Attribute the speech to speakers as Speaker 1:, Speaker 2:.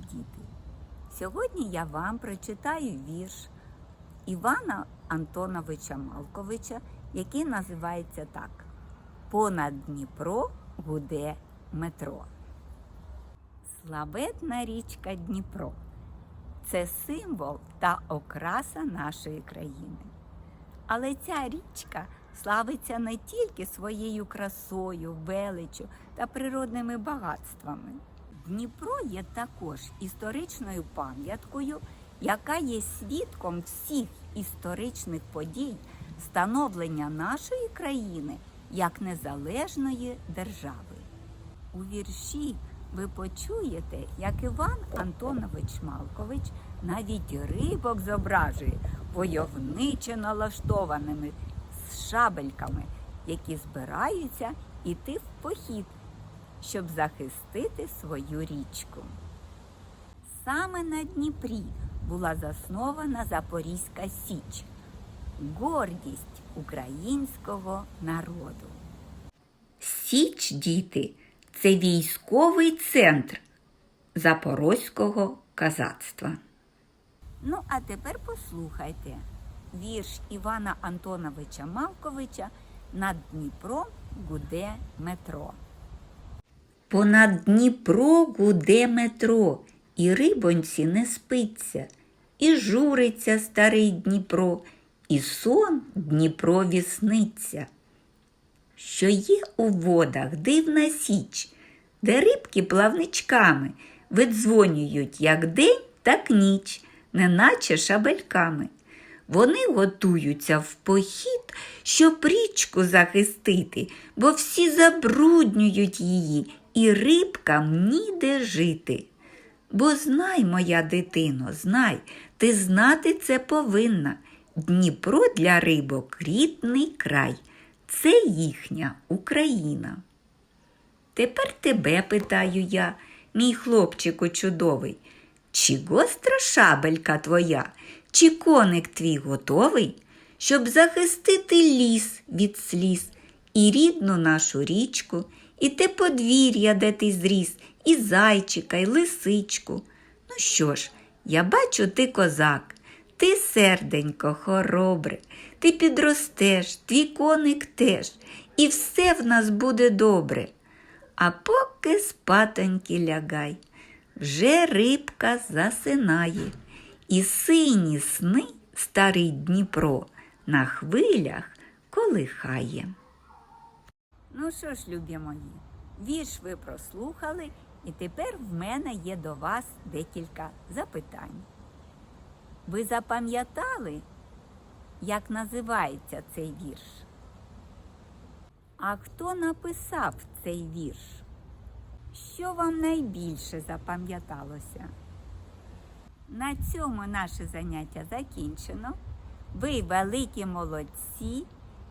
Speaker 1: діти! Сьогодні я вам прочитаю вірш Івана Антоновича Малковича, який називається так: Понад Дніпро гуде метро. Славетна річка Дніпро це символ та окраса нашої країни. Але ця річка славиться не тільки своєю красою, величчю та природними багатствами. Дніпро є також історичною пам'яткою, яка є свідком всіх історичних подій становлення нашої країни як незалежної держави. У вірші ви почуєте, як Іван Антонович Малкович навіть рибок зображує войовниче налаштованими з шабельками, які збираються йти в похід, щоб захистити свою річку. Саме на Дніпрі була заснована Запорізька Січ, гордість українського народу. Січ, діти, це військовий центр Запорозького казацтва. Ну, а тепер послухайте вірш Івана Антоновича Малковича над Дніпром гуде метро. Понад Дніпро гуде метро, і рибонці не спиться, і журиться старий Дніпро, і сон Дніпрові сниться що є у водах дивна січ, де рибки плавничками видзвонюють як день, так ніч, неначе шабельками. Вони готуються в похід, щоб річку захистити, бо всі забруднюють її, і рибкам ніде жити. Бо знай, моя дитино, знай, ти знати це повинна. Дніпро для рибок рідний край. Це їхня Україна. Тепер тебе питаю я, мій хлопчику чудовий, чи гостра шабелька твоя, чи коник твій готовий, щоб захистити ліс від сліз, і рідну нашу річку, і те подвір'я, де ти зріс, і зайчика, і лисичку. Ну що ж, я бачу, ти козак. Ти, серденько, хоробре, ти підростеш, твій коник теж, і все в нас буде добре. А поки спатоньки лягай, вже рибка засинає, і сині сни старий Дніпро на хвилях колихає. Ну що ж, любі мої, вірш ви прослухали, і тепер в мене є до вас декілька запитань. Ви запам'ятали, як називається цей вірш? А хто написав цей вірш? Що вам найбільше запам'яталося? На цьому наше заняття закінчено. Ви великі молодці.